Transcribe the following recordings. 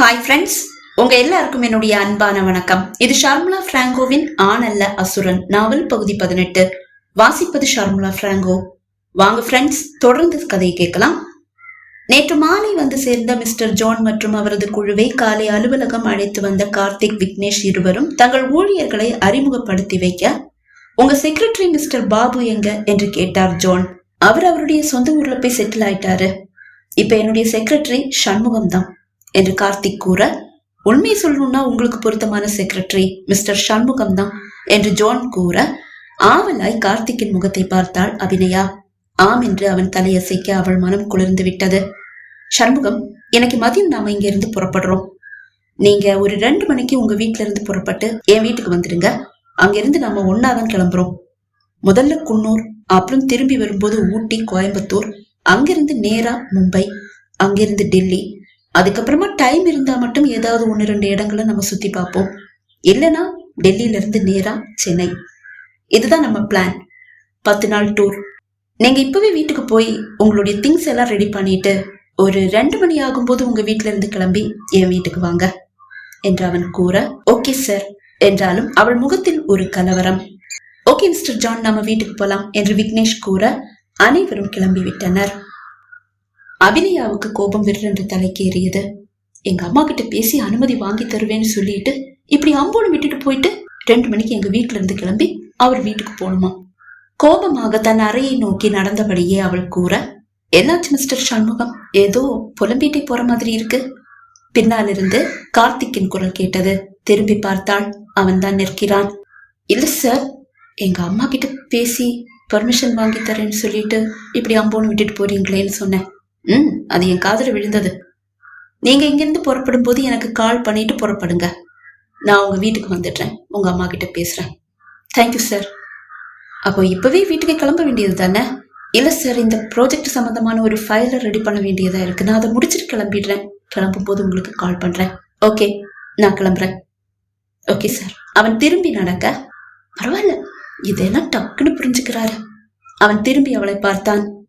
Hi friends உங்க எல்லாருக்கும் என்னுடைய அன்பான வணக்கம். இது ஷார்முலா பிராங்கோவின் ஆண் அல்ல அசுரன் நாவல் பகுதி பதினெட்டு. வாசிப்பது ஷார்முலா பிராங்கோ. வாங்க ஃப்ரெண்ட்ஸ் தொடர்ந்து கதையை கேட்கலாம். நேற்று மாலை வந்து சேர்ந்த மிஸ்டர் ஜான் மற்றும் அவரது குழுவை காலை அலுவலகம் அழைத்து வந்த கார்த்திக் விக்னேஷ் இருவரும் தங்கள் ஊழியர்களை அறிமுகப்படுத்தி வைக்க உங்க செக்ரட்டரி மிஸ்டர் பாபு எங்க? என்று கேட்டார் ஜான். அவர் அவருடைய சொந்த ஊர்ல போய் செட்டில் ஆயிட்டாரு. இப்ப என்னுடைய செக்ரட்டரி சண்முகம் தான் என்று கார்த்திக் கூற உண்மையை சொல்லணும்னா உங்களுக்கு பொருத்தமான செக்ரட்டரி மிஸ்டர் சண்முகம் தான் என்று ஜான் கூற ஆவலாய் கார்த்திக்கின் முகத்தை பார்த்தாள் அபிநயா. ஆம் என்று அவன் தலையசைக்க அவள் மனம் குளிர்ந்து விட்டது. சண்முகம் எனக்கு மதியம் நாம இங்க இருந்து புறப்படுறோம். நீங்க ஒரு ரெண்டு மணிக்கு உங்க வீட்ல இருந்து புறப்பட்டு என் வீட்டுக்கு வந்துடுங்க அங்கிருந்து நாம ஒன்னாதான் கிளம்புறோம். முதல்ல குன்னூர் அப்புறம் திரும்பி வரும்போது ஊட்டி கோயம்புத்தூர் அங்கிருந்து நேரா மும்பை அங்கிருந்து டெல்லி அதுக்கப்புறமா டைம் இருந்தா மட்டும் ஏதாவது ஒன்று ரெண்டு இடங்களை நம்ம சுத்தி பார்ப்போம். இல்லைன்னா டெல்லியில இருந்து நேரா சென்னை. இதுதான் நம்ம பிளான் பத்து நாள் டூர் நீங்க இப்போவே வீட்டுக்கு போய் உங்களுடைய திங்ஸ் எல்லாம் ரெடி பண்ணிட்டு ஒரு ரெண்டு மணி ஆகும்போது உங்க வீட்டிலேருந்து இருந்து கிளம்பி என் வீட்டுக்கு வாங்க என்று அவன் கூற ஓகே சார் என்றாலும் அவள் முகத்தில் ஒரு கலவரம். ஓகே மிஸ்டர் ஜான் நாம வீட்டுக்கு போலாம் என்று விக்னேஷ் கூற அனைவரும் கிளம்பி விட்டனர் அபிநயாவுக்கு கோபம் விற்றென்று தலைக்கு ஏறியது எங்க அம்மா கிட்ட பேசி அனுமதி வாங்கி தருவேன்னு சொல்லிட்டு இப்படி அம்போடு விட்டுட்டு போயிட்டு ரெண்டு மணிக்கு எங்க வீட்டுல இருந்து கிளம்பி அவர் வீட்டுக்கு போகணுமா கோபமாக தன் அறையை நோக்கி நடந்தபடியே அவள் கூற என்னாச்சு மிஸ்டர் சண்முகம்? ஏதோ புலம்பிட்டே போற மாதிரி இருக்கு. பின்னாலிருந்து கார்த்திக்கின் குரல் கேட்டது. திரும்பி பார்த்தாள். அவன்தான் நிற்கிறான். இல்ல சார் எங்க அம்மா கிட்ட பேசி பர்மிஷன் வாங்கி தரேன்னு சொல்லிட்டு இப்படி அம்போன்னு விட்டுட்டு போறீங்களேன்னு சொன்னேன். ம். அது என் காதுல விழுந்தது. நீங்க இங்கிருந்து புறப்படும் போது எனக்கு கால் பண்ணிட்டு புறப்படுங்க. நான் உங்க வீட்டுக்கு வந்துடுறேன். உங்க அம்மா கிட்ட பேசுறேன். தேங்க்யூ சார் அப்போ இப்பவே வீட்டுக்கு கிளம்ப வேண்டியது தானே? இல்லை சார் இந்த ப்ராஜெக்ட் சம்பந்தமான ஒரு ஃபைலை ரெடி பண்ண வேண்டியதா இருக்கு. நான் அதை முடிச்சிட்டு கிளம்பிடுறேன். கிளம்பும் போது உங்களுக்கு கால் பண்றேன். ஓகே நான் கிளம்புறேன். ஓகே சார் அவன் திரும்பி நடக்க பரவாயில்ல. இதெல்லாம் டக்குன்னு புரிஞ்சுக்கிறாரு. அவன் திரும்பி அவளை பார்த்தான்.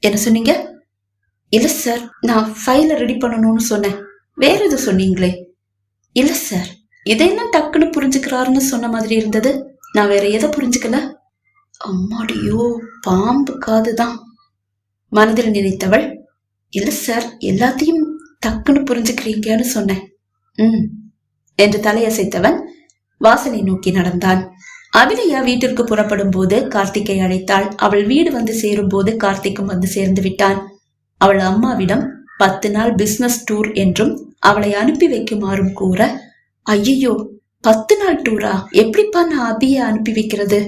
என்ன சொன்னீங்க? இல்லை சார் நான் ஃபைலை ரெடி பண்ணணும்னு சொன்னேன். வேற எதுவும் சொன்னீங்களே? இல்லை சார் இதையெல்லாம் டக்குன்னு புரிஞ்சுக்கிறாருன்னு சொன்ன மாதிரி இருந்தது? நான் வேற எதை புரிஞ்சுக்கல? அம்மாடியோ பாம்பு காது தான். மனதில் நினைத்தவள் இல்லை சார் எல்லாத்தையும் டக்குன்னு புரிஞ்சுக்கிறீங்கன்னு சொன்னேன். ம். என்று தலையசைத்தவன் வாசலை நோக்கி நடந்தான். அபிநயா வீட்டிற்கு புறப்படும் போது கார்த்திக்கை அழைத்தாள். அவள் வீடு வந்து சேரும் போது கார்த்திக்கும் வந்து சேர்ந்து விட்டான். அவள் அம்மாவிடம் பத்து நாள் பிஸ்னஸ் டூர் என்றும் அவளை அனுப்பி வைக்குமாறும் கூற ஐயோ பத்து நாள் டூரா எப்படிப்பா நான் அபிய அனுப்பி வைக்கிறது?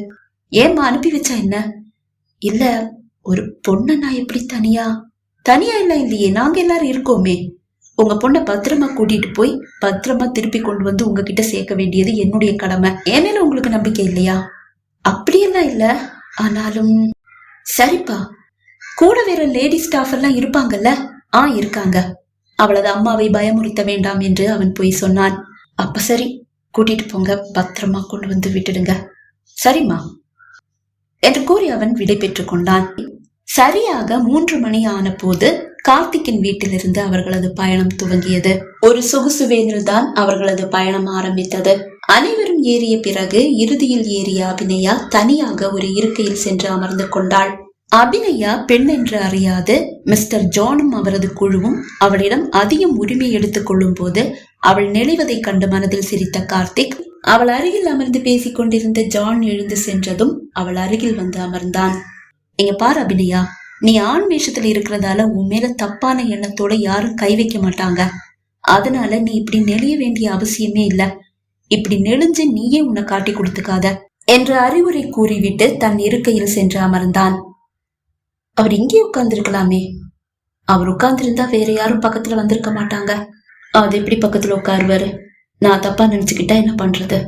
ஏம்மா அனுப்பி வச்சா என்ன? இல்ல ஒரு பொண்ணை நான் எப்படி தனியா? தனியா இல்ல இல்லையே நாங்க எல்லாரும் இருக்கோமே. உங்க பொண்ணை பத்திரமா கூட்டிட்டு போய் பத்திரமா திருப்பி கொண்டு வந்து உங்ககிட்ட சேர்க்க வேண்டியது என்னுடைய கடமை. என் உங்களுக்கு நம்பிக்கை இல்லையா? அப்படியெல்லாம் இல்ல. ஆனாலும் சரிப்பா கூட வேற லேடி ஸ்டாஃப் எல்லாம் இருப்பாங்கல்ல? ஆ இருக்காங்க. அவளது அம்மாவை பயமுறுத்த வேண்டாம் என்று அவன் போய் சொன்னான். அப்ப சரி கூட்டிட்டு போங்க. பத்திரமா கொண்டு வந்து விட்டுடுங்க. சரிம்மா. என்று கூறி அவன் விடை பெற்றுக் கொண்டான். சரியாக மூன்று மணி ஆன போது கார்த்திக்கின் வீட்டிலிருந்து அவர்களது பயணம் துவங்கியது. ஒரு சொகுசு வேனில் தான் அவர்களது பயணம் ஆரம்பித்தது. அனைவரும் ஏறிய பிறகு இறுதியில் ஏறிய அபிநயா தனியாக ஒரு இருக்கையில் சென்று அமர்ந்து கொண்டாள். அபிநயா பெண் என்று அறியாது. மிஸ்டர் ஜானும் அவரது குழுவும் அவளிடம் அதிகம் உரிமை எடுத்துக் கொள்ளும் போது அவள் நெளிவதைக் கண்டு மனதில் சிரித்த கார்த்திக் அவள் அருகில் அமர்ந்து பேசிக் கொண்டிருந்த ஜான் எழுந்து சென்றதும் அவள் அருகில் வந்து அமர்ந்தான். நீங்க பாரு அபிநயா நீ ஆண் வேஷத்துல இருக்கிறதால உன் மேல தப்பான எண்ணத்தோட யாரும் கை வைக்க மாட்டாங்க. அதனால நீ இப்படி நெளிய வேண்டிய அவசியமே இல்ல. இப்படி நெளிஞ்சு நீயே உன்னை காட்டி கொடுத்துக்காத என்று அறிவுரை கூறிவிட்டு தன் இருக்கையில் சென்று அமர்ந்தான். அவர் இங்கே உட்கார்ந்திருக்கலாமே. அவர் உட்கார்ந்துருந்தா வேற யாரும் பக்கத்துல வந்திருக்க மாட்டாங்க. அது எப்படி பக்கத்துல உட்காருவாரு? நான் தப்பா நினைச்சுக்கிட்டா என்ன பண்றது?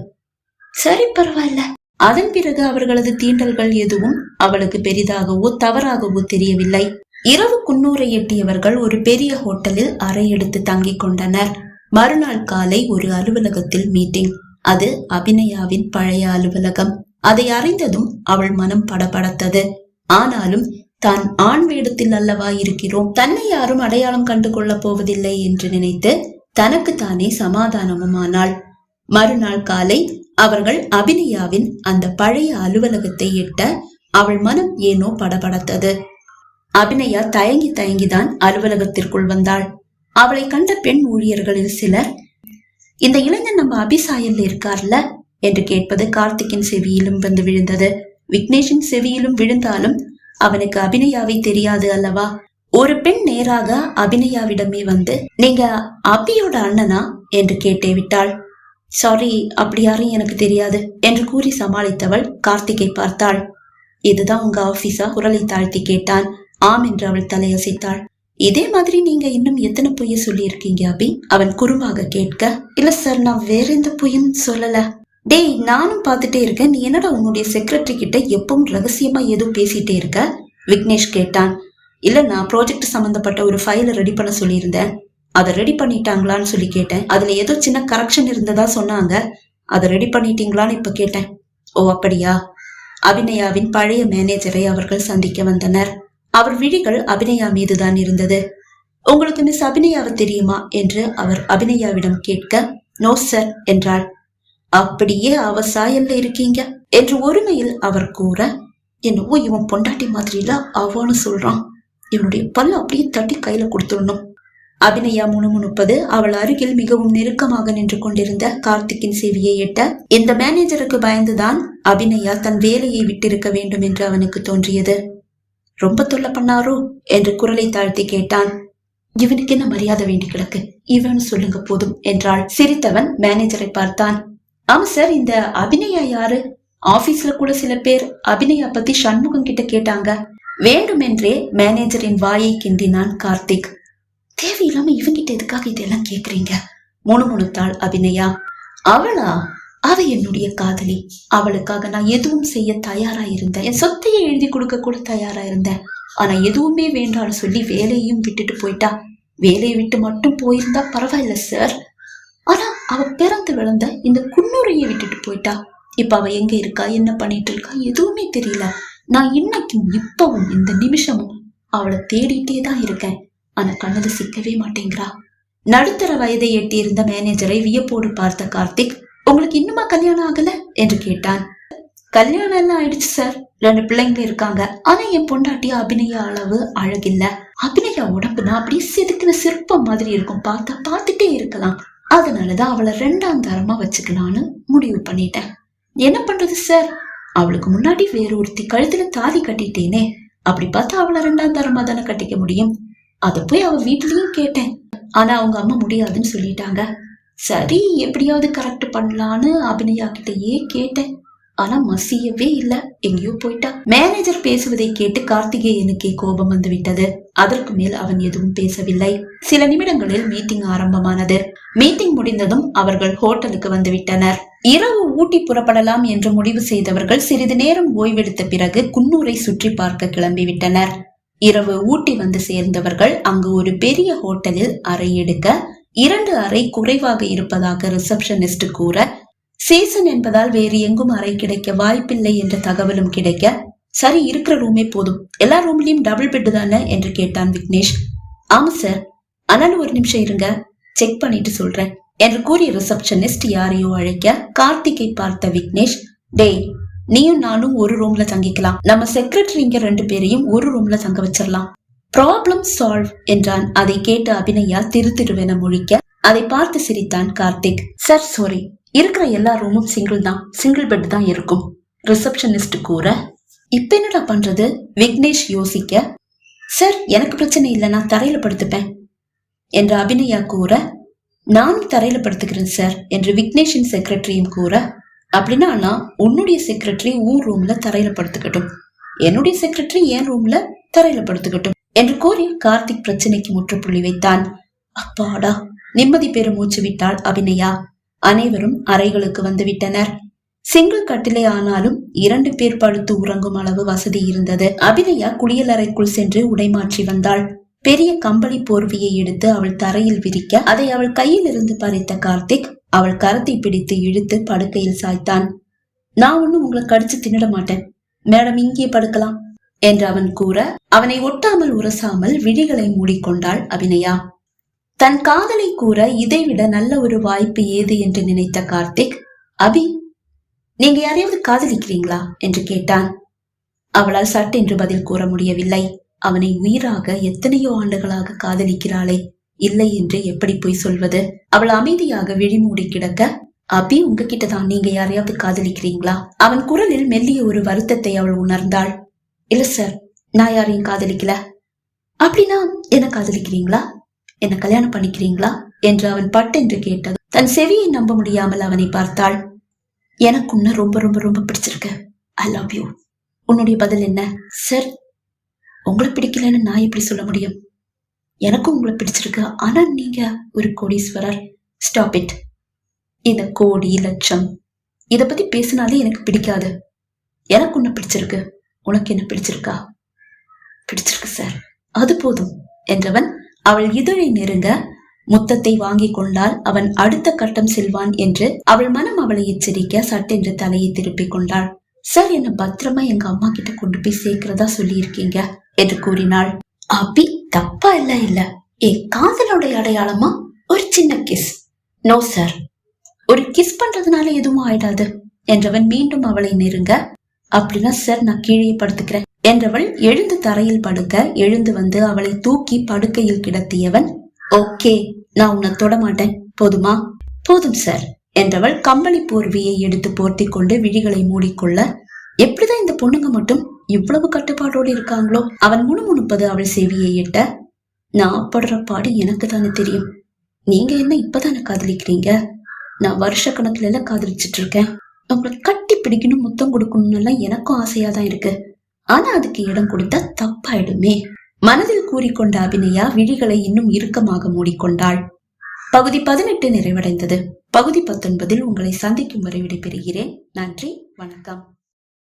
சரி பரவாயில்ல. அதன் பிறகு அவர்களது தீண்டல்கள் எதுவும் அவளுக்கு பெரிதாகவோ தவறாகவோ தெரியவில்லை. இரவு குன்னூரை எட்டியவர்கள் ஒரு பெரிய ஹோட்டலில் அறை எடுத்து தங்கிக் கொண்டனர். மறுநாள் காலை ஒரு அலுவலகத்தில் மீட்டிங். அது அபிநயாவின் பழைய அலுவலகம். அதை அறிந்ததும் அவள் மனம் படபடத்தது. ஆனாலும் தான் ஆண் வேடத்தில் அல்லவா இருக்கிறோம்? தன்னை யாரும் அடையாளம் கண்டு கொள்ளப் போவதில்லை என்று நினைத்து தனக்குத்தானே சமாதானமும் ஆனாள் மறுநாள் காலை அவர்கள் அபிநயாவின் அந்த பழைய அலுவலகத்தை எட்ட அவள் மனம் ஏனோ படபடத்தது. அபிநயா தயங்கி தயங்கிதான் அலுவலகத்திற்குள் வந்தாள். அவளை கண்ட பெண் ஊழியர்களில் சிலர் இந்த இளைஞன் நம்ம அபிசாயல்ல இருக்கார்ல? என்று கேட்பது கார்த்திக்கின் செவியிலும் வந்து விழுந்தது. விக்னேஷின் செவியிலும் விழுந்தாலும் அவனுக்கு அபிநயாவை தெரியாது அல்லவா? ஒரு பெண் நேராக அபிநயாவிடமே வந்து நீங்க அபியோட அண்ணனா? என்று கேட்டே விட்டாள். சாரி அப்படி யாரும் எனக்கு தெரியாது என்று கூறி சமாளித்தவள் கார்த்திகை பார்த்தாள். இதுதான் உங்க ஆபீஸா குரலை தாழ்த்தி கேட்டான். ஆம் என்று அவள் தலையசைத்தாள். இதே மாதிரி நீங்க இன்னும் எத்தனை பொய்ய சொல்லியிருக்கீங்க அபி? அவன் குருவாக கேட்க இல்ல சார் நான் வேற எந்த பொய்யும் சொல்லல. டேய் நானும் பார்த்துட்டே இருக்கேன். நீ என்னடா உன்னுடைய செக்ரட்டரி கிட்ட எப்பவும் ரகசியமா எதுவும் பேசிட்டே இருக்க? விக்னேஷ் கேட்டான். இல்ல நான் ப்ராஜெக்ட் சம்பந்தப்பட்ட ஒரு ஃபைலை ரெடி பண்ண சொல்லியிருந்தேன். அதை ரெடி பண்ணிட்டாங்களான்னு சொல்லி கேட்டேன். அதுல ஏதோ சின்ன கரெக்ஷன் இருந்ததா சொன்னாங்க. அதை ரெடி பண்ணிட்டீங்களான்னு இப்ப கேட்டேன். ஓ அப்படியா? அபிநயாவின் பழைய மேனேஜரை அவர்கள் சந்திக்க வந்தனர். அவர் விழிகள் அபிநயா மீதுதான் இருந்தது. உங்களுக்கு மிஸ் அபிநயாவை தெரியுமா? என்று அவர் அபிநயாவிடம் கேட்க நோ சார் என்றாள். அப்படியே அவ சாயல்ல இருக்கீங்க? என்று ஒருமையில் அவர் கூற என்னவோ இவன் பொண்டாட்டி மாதிரில அவனு சொல்றான். இவனுடைய பல்லு அப்படியே தட்டி கையில கொடுத்துடணும். அபிநயா முணுமுணுப்பது அவள் அருகில் மிகவும் நெருக்கமாக நின்று கொண்டிருந்த கார்த்திக்கின் செவியை எட்ட இந்த மேனேஜருக்கு பயந்துதான் அபிநயா தன் வேலையை விட்டிருக்க வேண்டும் என்று அவனுக்கு தோன்றியது. ரொம்ப தொல்லை பண்ணாரோ? என்று குரலை தாழ்த்தி கேட்டான். இவனுக்கு என்ன மரியாதை வேண்டி கிடக்கு? இவன் சொல்லுங்க போதும் என்றாள். சிரித்தவன் மேனேஜரை பார்த்தான். ஆமா சார் இந்த அபிநயா யாரு? ஆபீஸ்ல கூட சில பேர் அபிநயா பத்தி சண்முகம் கிட்ட கேட்டாங்க. வேண்டுமென்றே மேனேஜரின் வாயை கிண்டினான் கார்த்திக். தேவையில்லாம இவங்கிட்ட எதுக்காக இதெல்லாம் கேக்குறீங்க? முணுமுணுத்தாள் அபிநயா. அவளா? அவ என்னுடைய காதலி. அவளுக்காக நான் எதுவும் செய்ய தயாரா இருந்தேன். என் சொத்தையை எழுதி கொடுக்க கூட தயாரா இருந்தேன். ஆனா எதுவுமே வேண்டாம்னு சொல்லி வேலையும் விட்டுட்டு போயிட்டா. வேலையை விட்டு மட்டும் போயிருந்தா பரவாயில்ல சார் அவ பிறந்து விழுந்த இந்த குன்னூரையை விட்டுட்டு போயிட்டா. இப்ப அவ எங்க இருக்கா? என்ன பண்ணிட்டு இருக்கா? எதுவுமே தெரியல. நான் இன்னைக்கும் இப்பவும் இந்த நிமிஷமும் அவளை தேடிட்டே தான் இருக்கேன். ஆனா கண்ணது சிக்கவே மாட்டேங்கிறா. நடுத்தர வயதை எட்டியிருந்த மேனேஜரை வியப்போடு பார்த்த கார்த்திக் உங்களுக்கு இன்னுமா கல்யாணம் ஆகல? என்று கேட்டான். கல்யாணம் எல்லாம் ஆயிடுச்சு சார் ரெண்டு பிள்ளைங்க இருக்காங்க. ஆனா என் பொண்டாட்டி அபிநய அளவு அழகில்ல. அபிநயா உடம்புனா அப்படியே செதுக்கின சிற்பம் மாதிரி இருக்கும். பார்த்தா பார்த்துட்டே இருக்கலாம். அதனால தான் அவளை ரெண்டாம் தரமா வச்சுக்கலான்னு முடிவு பண்ணிட்டேன். என்ன பண்றது சார் அவளுக்கு முன்னாடி வேற ஒருத்தி கழுத்துல தாலி கட்டிட்டேனே. அப்படி பார்த்தா அவளை ரெண்டாம் தரமா தானே கட்டிக்க முடியும்? அதை போய் அவ வீட்லயும் கேட்டேன். ஆனா அவங்க அம்மா முடியாதுன்னு சொல்லிட்டாங்க. சரி எப்படியாவது கரெக்ட் பண்ணலான்னு அபிநயா கிட்டயே கேட்டேன். ஆனா மசியவே இல்ல. எங்கேயோ போயிட்டா. மேனேஜர் பேசுவதை கேட்டு கார்த்திகேயனுக்கே கோபம் வந்துவிட்டது. அதற்கு மேல் அவன் எதுவும் பேசவில்லை. சில நிமிடங்களில் மீட்டிங் ஆரம்பமானது. மீட்டிங் முடிந்ததும் அவர்கள் ஹோட்டலுக்கு வந்து விட்டனர் இரவு ஊட்டி புறப்படலாம் என்று முடிவு செய்தவர்கள் சிறிது நேரம் ஓய்வெடுத்த பிறகு குன்னூரை சுற்றி பார்க்க கிளம்பிவிட்டனர். இரவு ஊட்டி வந்து சேர்ந்தவர்கள் அங்கு ஒரு பெரிய ஹோட்டலில் அறை எடுக்க இரண்டு அறை குறைவாக இருப்பதாக ரிசப்ஷனிஸ்ட் கூற சீசன் என்பதால் வேறு எங்கும் அறை கிடைக்க வாய்ப்பில்லை என்ற தகவலும் கிடைக்க சரி இருக்கிற ரூமே போதும். எல்லா ரூம்லயும் டபுள் பெட் தானே? என்று கேட்டான் விக்னேஷ். ஆமா சார் ஆனாலும் ஒரு நிமிஷம் இருங்க. செக் பண்ணிட்டு சொல்றேன் என்று கூறிய ரிசப்ஷனிஸ்ட் யாரையோ அழைக்க கார்த்திகை பார்த்த விக்னேஷ் டேய் நீயும் நானும் ஒரு ரூம்ல தங்கிக்கலாம். நம்ம செக்ரட்டரிங்க ரெண்டு பேரையும் ஒரு ரூம்ல தங்க வச்சிடலாம் ப்ராப்ளம் சால்வ் என்றான். அதை கேட்டு அபிநயா திரு திருவென முழிக்க அதை பார்த்து சிரித்தான் கார்த்திக். சார் சாரி இருக்கிற எல்லா ரூமும் சிங்கிள் தான். சிங்கிள் பெட் தான் இருக்கும். ரிசப்ஷனிஸ்ட் கூற இப்ப என்னடா பண்றது? விக்னேஷ் யோசிக்க சார் எனக்கு பிரச்சனை இல்லை நான் தரையில படுத்துப்பேன் என்று அபிநயா கூற நானும் தரையில படுத்துக்கிறேன் சார். என்று விக்னேஷின் செக்ரட்டரியும் கூற அப்படின்னா நான் உன்னுடைய செக்ரட்டரி உன் ரூம்ல தரையில படுத்துக்கட்டும். என்னுடைய செக்ரட்டரி என் ரூம்ல தரையில படுத்துக்கட்டும். என்று கூறி கார்த்திக் பிரச்சனைக்கு முற்றுப்புள்ளி வைத்தான். அப்பாடா நிம்மதி பெரும் மூச்சு விட்டாள் அபிநயா. அனைவரும் அறைகளுக்கு வந்து விட்டனர் சிங்கிள் கட்டிலே ஆனாலும் இரண்டு பேர் படுத்து உறங்கும் அளவு வசதி இருந்தது. அபிநயா குளியலறைக்குள் சென்று உடை மாற்றி வந்தாள். பெரிய கம்பளி போர்வியை எடுத்து அவள் தரையில் விரிக்க அதை அவள் கையில் இருந்து பறித்த கார்த்திக் அவள் கரத்தை பிடித்து இழுத்து படுக்கையில் சாய்த்தான். நான் ஒன்னும் உங்களை கடிச்சு தின்னிட மாட்டேன். மேடம் இங்கே படுக்கலாம். என்று அவன் கூற அவனை ஒட்டாமல் உரசாமல் விழிகளை மூடிக்கொண்டாள் அபிநயா. தன் காதலை கூற இதைவிட நல்ல ஒரு வாய்ப்பு ஏது என்று நினைத்த கார்த்திக் அபி நீங்க யாரையாவது காதலிக்கிறீங்களா? என்று கேட்டான். அவளால் சட்டென்று பதில் கூற முடியவில்லை. அவனை உயிராக எத்தனையோ ஆண்டுகளாக காதலிக்கிறாளே இல்லை என்று எப்படி போய் சொல்வது? அவள் அமைதியாக விழிமூடி கிடக்க அபி உங்ககிட்ட தான் நீங்க யாரையாவது காதலிக்கிறீங்களா? அவன் குரலில் மெல்லிய ஒரு வருத்தத்தை அவள் உணர்ந்தாள். இல்ல சார் நான் யாரையும் காதலிக்கல. அப்படின்னா என்ன காதலிக்கிறீங்களா? என்ன கல்யாணம் பண்ணிக்கிறீங்களா? என்று அவன் பட்டென்று கேட்டது. தன் செவியை நம்ப முடியாமல் அவனை பார்த்தாள். எனக்கு உன்ன ரொம்ப ரொம்ப ரொம்ப பிடிச்சிருக்கு. ஐ லவ் யூ உன்னுடைய பதில் என்ன? சார் உங்களை பிடிக்கலன்னு நான் எப்படி சொல்ல முடியும்? எனக்கும் உங்களை பிடிச்சிருக்கு. ஆனா நீங்க ஒரு கோடீஸ்வரர். ஸ்டாப் இட் இந்த கோடி லட்சம். இத பத்தி பேசினாலே எனக்கு பிடிக்காது. எனக்கு உன்னை பிடிச்சிருக்கு. உனக்கு என்ன பிடிச்சிருக்கா? பிடிச்சிருக்கு சார் அது போதும் என்றவன் அவள் இதழை நெருங்க முத்தத்தை வாங்கிக் கொண்டால் அவன் அடுத்த கட்டம் செல்வான் என்று அவள் மனம் அவளை எச்சரிக்க சட்டென்று தலையை திருப்பிக் கொண்டாள். சார் என்ன பத்திரமா எங்க அம்மா கிட்ட கொண்டு போய் சேர்க்கிறதா சொல்லியிருக்கீங்க? என்று கூறினாள். அபி தப்பா இல்ல இல்ல. என் காதலோட அடையாளமா? ஒரு சின்ன கிஸ் நோ சார் ஒரு கிஸ் பண்றதுனால எதுவும் ஆயிடாது. என்றவன் மீண்டும் அவளை நெருங்க அப்படின்னா சார் நான் கீழே படுத்துக்கிறேன். என்றவள் எழுந்து தரையில் படுக்க எழுந்து வந்து அவளை தூக்கி படுக்கையில் கிடத்தியவன் ஓகே நான் உன்னை தொடமாட்டேன். போதுமா? போதும் சார் என்றவள் கம்பளி போர்வியை எடுத்து போர்த்தி கொண்டு விழிகளை மூடிக்கொள்ள எப்படிதான் இந்த பொண்ணுங்க மட்டும் இவ்வளவு கட்டுப்பாடோடு இருக்காங்களோ? அவன் முணுமுணுப்பது அவள் செவியை எட்ட நான் படுற பாடு எனக்கு தானே தெரியும். நீங்க என்ன இப்பதானே காதலிக்கிறீங்க? நான் வருஷ கணக்குல எல்லாம் காதலிச்சிட்டு இருக்கேன். உங்களை கட்டி பிடிக்கணும் முத்தம் கொடுக்கணும்னு எல்லாம் எனக்கும் ஆசையா தான் இருக்கு. ஆனா அதுக்கு இடம் கொடுத்தா தப்பாயிடுமே. மனதில் கூறிக்கொண்ட அபிநயா விழிகளை இன்னும் இறுக்கமாக மூடிக்கொண்டாள். பகுதி பதினெட்டு நிறைவடைந்தது. பகுதி பத்தொன்பதில் உங்களை சந்திக்கும் வரை விடைபெறுகிறேன். நன்றி வணக்கம்.